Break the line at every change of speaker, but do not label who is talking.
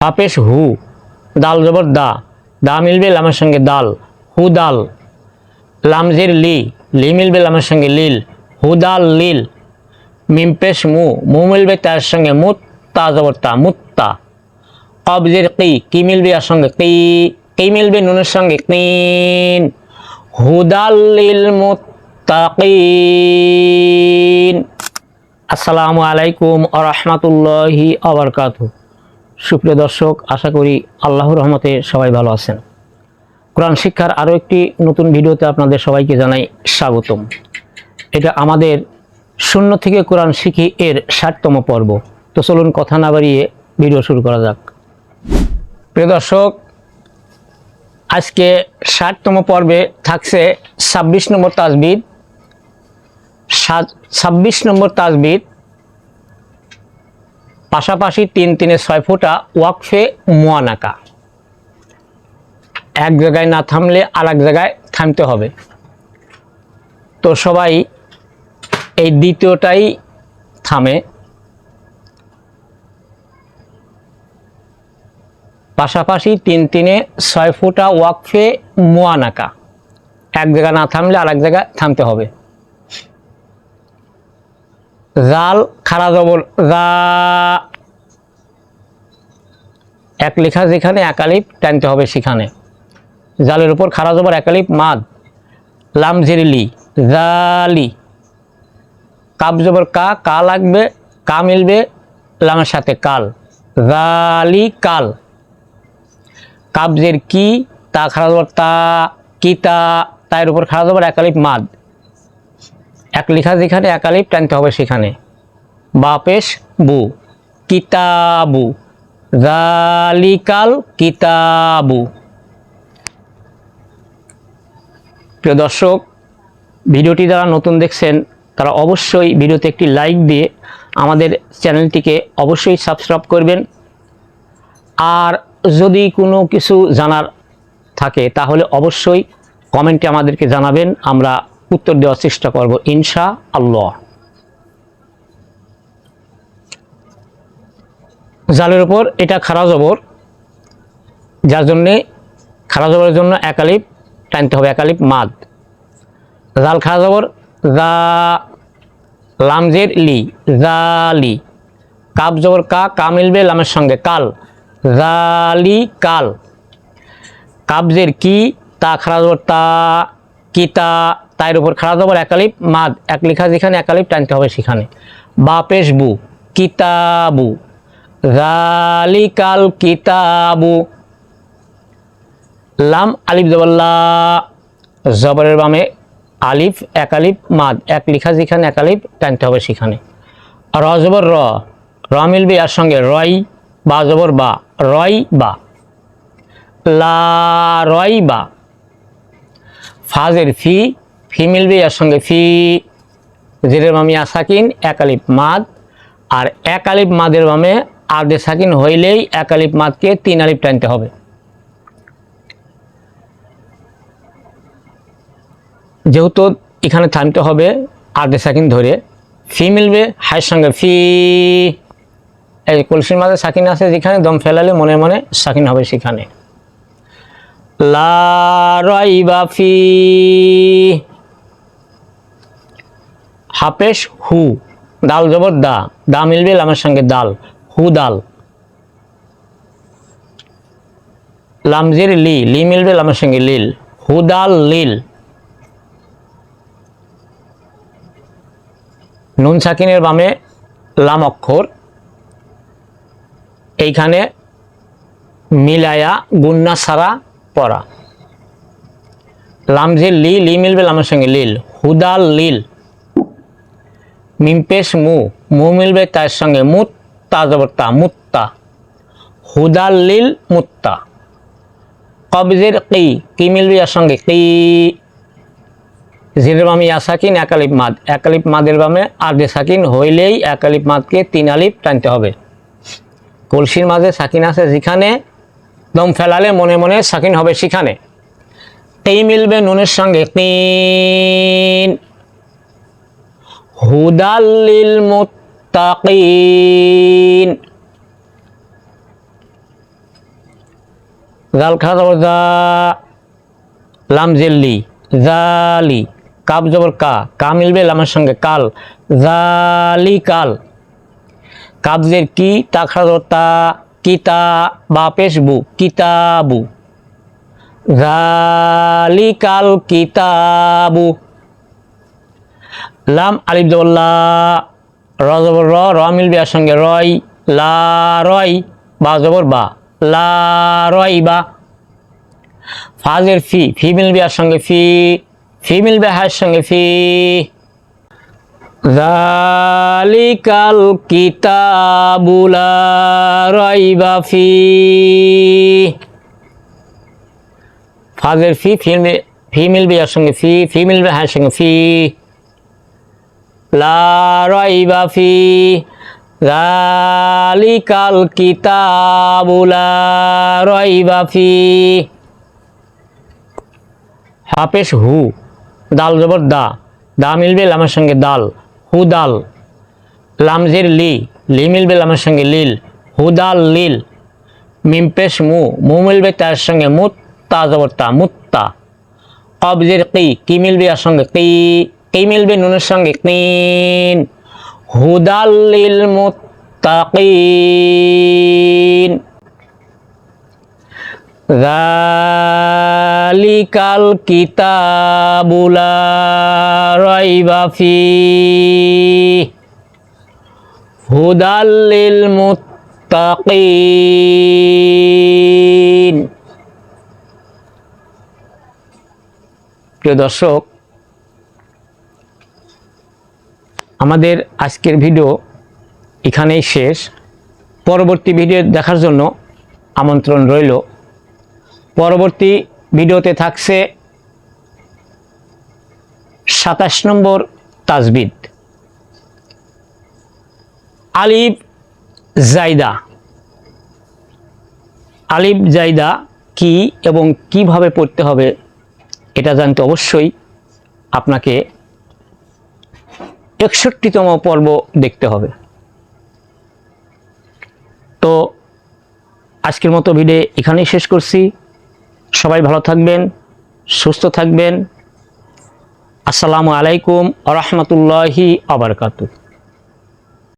হাফেশ হু, দাল জবর দা দা মিলবে লামের সঙ্গে দাল, হু দাল। লামজের লি লি মিলবে লামের সঙ্গে লিল হুদাল লিল। মিমপেশ মু মু মিলবে তার সঙ্গে মুত, তা জবর তা মুত্তা কবজের কি কি মিলবে আর সঙ্গে কি কি মিলবে নুনের সঙ্গে কিন হুদাল লিল মুত্তাকিন আসসালামু আলাইকুম আ রহমতুল্লাহি আবরকাতু সুপ্রিয় দর্শক, আশা করি আল্লাহর রহমতে সবাই ভালো আছেন। কোরআন শিক্ষার আরও একটি নতুন ভিডিওতে আপনাদের সবাইকে জানাই স্বাগতম। এটা আমাদের শূন্য থেকে কোরআন শিখি এর ষাটতম পর্ব। তো চলুন কথা না বাড়িয়ে ভিডিও শুরু করা যাক। প্রিয় দর্শক, আজকে ষাটতম পর্বে থাকছে ছাব্বিশ নম্বর তাজবিদ ছাব্বিশ নম্বর তাজবিদ পাশাপাশি তিন তিনে ছয় ফুটা ওয়াকফে মোয়ানাকা এক জায়গায় না থামলে আর এক জায়গায় থামতে হবে। তো সবাই এই দ্বিতীয়টাই থামে। পাশাপাশি তিন তিনে ছয় ফুটা ওয়াকফে মোয়ানাকা এক জায়গা না থামলে আর এক জায়গায় থামতে হবে। জাল খারা জবর জা এক লেখা যেখানে একালিপ টানতে হবে সেখানে। জালের উপর খারা জবর একালিপ, মাদ। লাম জেরিলি জালি কাব জবর কা কা লাগবে, কা মিলবে, লামের সাথে কাল। জালি কাল। কাবজের কি, তা খারা জবর তা, কি, তা তার উপর খারা জবর একালিপ, মাদ। এক লেখা যেখানে একালিপ টানতে হবে সেখানে। বাপেশ বু। কিতাবু। জালিকাল কিতাবু। প্রিয় দর্শক, ভিডিওটি যারা নতুন দেখছেন, তারা অবশ্যই ভিডিওতে একটি লাইক দিয়ে আমাদের চ্যানেলটিকে অবশ্যই সাবস্ক্রাইব করবেন। আর যদি কোনো কিছু জানার থাকে, তাহলে অবশ্যই কমেন্টে আমাদেরকে জানাবেন। আমরা উত্তর দেওয়ার চেষ্টা করব, ইনশা আল্লাহ। জালের উপর এটা খারা জবর, যার জন্যে খারা জবরের জন্য একালিপ টানতে হবে একালিপ মাদ। জাল খারা জবর, জা, লামজের লি জালি কাব জবর কা কা মিলবে লামের সঙ্গে, কাল। জালি কাল। কাবজের কি, তা খারা জবর, তা কিতা তার উপর খারা জবর একালিপ, মাদ, এক লেখা যেখানে, একালিপ টানতে হবে সেখানে। বাপেশ বু, কিতাবু। জালিকাল কিতাবু। লাম, আলিফ জবল্লা জবরের বামে আলিফ এক আলিফ মাদ, এক লিখা যেখানে এক আলিফ টানতে হবে সেখানে। র, জবর র। র মিলবে এর সঙ্গে, রয় বা জবর বা, রয় বা। লা, রয় বা। ফাজের ফি ফি মিলবে, এর সঙ্গে ফি, জেরের মামি আসাকিন এক মাদ। আর এক মাদের বামে আর্ধে সাকিন হইলেই এক মাদকে তিন আলিফ টানতে হবে। যেহেতু এখানে থামতে হবে আর্ধে সাকিন ধরে, ফি মিলবে হায়ের সঙ্গে ফি, এই কলসির মাঝে সাকিন আছে যেখানে দম ফেলালে মনে মনে সাকিন হবে সেখানে। লা রাইবা ফি। হাফেশ হু। দাল জবর দা। দা মিলবে লামের সঙ্গে দাল। হু দাল। লামজির লি। লি মিলবে লামের সঙ্গে লিল। হুদাল লিল। নুন সাকিনের বামে লাম অক্ষর। এইখানে মিলায়া, গুন্না সারা পড়া। লামজের লি লি মিলবে লামের সঙ্গে, লিল। হুদাল লিল। মিমপেশ, মু। মু মিলবে তার সঙ্গে? মুত্তা জবরতা মুত্তা। হুদাল্লিল মুত্তা। কবজের কি? কি মিলবে এর সঙ্গে? কি? জিরের বামে ইয়াসাকিন একালিপ মাদ। একালিপ মাদের বামে আর্ধে সাকিন। হইলেই একালিপ মাদকে তিন আলিপ টানতে হবে। কলসির মাঝে সাকিন আছে যেখানে দম ফেলালে মনে মনে সাকিন হবে সেখানে। এই মিলবে নুনের সঙ্গে। তিন। হুদাল্লিল মুত্তাকিন। জাল জবর জা। লাম জেল্লি জালি। কাব জবর কা। কা মিলবে লামের সঙ্গে কাল। জালি কাল। কাবজের কি, তা জবর তা। কিতা বা পেশ বু কিতাবু। জালিকাল কিতাবু। লাম আলিফ জবল্লা র র র মিলবে সঙ্গে রয়, লা রয়, বা জবর বা, লা রয় বা। ফাজের ফি ফি মিলবে সঙ্গে ফি ফি মিলবে সঙ্গে ফি। জালিকাল কিতাবুলা রয়বা ফি ফাজের ফি ফি মিল- ফি মিলবে আর সঙ্গে ফি ফি মিলবে হার সঙ্গে ফি লা রয়বা ফি জালিকাল কিতাবুলা রয়বা ফি হাফেশ হু দাল জবর দা দা মিলবে লামের সঙ্গে দাল হু দাল লামজের লি লি মিলবে লামের সঙ্গে লিল, হুদাল লিল, মিমপেশ মু মু মিলবে তার সঙ্গে মুত্তা জবর তা মুত্তা। কবজের কি কি মিলবে আর সঙ্গে কি কি মিলবে নুনের সঙ্গে কিন হুদাল লিল মুত্তাকিন। জালিকাল কিতাবুলা রাইবা ফি। হুদাল্লিল প্রিয় দর্শক, আমাদের আজকের ভিডিও এখানেই শেষ। পরবর্তী ভিডিও দেখার জন্য আমন্ত্রণ রইল। পরবর্তী ভিডিওতে থাকছে সাতাশ নম্বর তাজবিদ। আলিফ জাইদা। আলিফ জাইদা কি এবং কীভাবে পড়তে হবে এটা জানতে অবশ্যই আপনাকে একষট্টিতম পর্ব দেখতে হবে। তো আজকের মতো ভিডিও এখানেই শেষ করছি। সবাই ভালো থাকবেন সুস্থ থাকবেন। আসসালামু আলাইকুম আ রহমতুল্লাহি আবরকাতু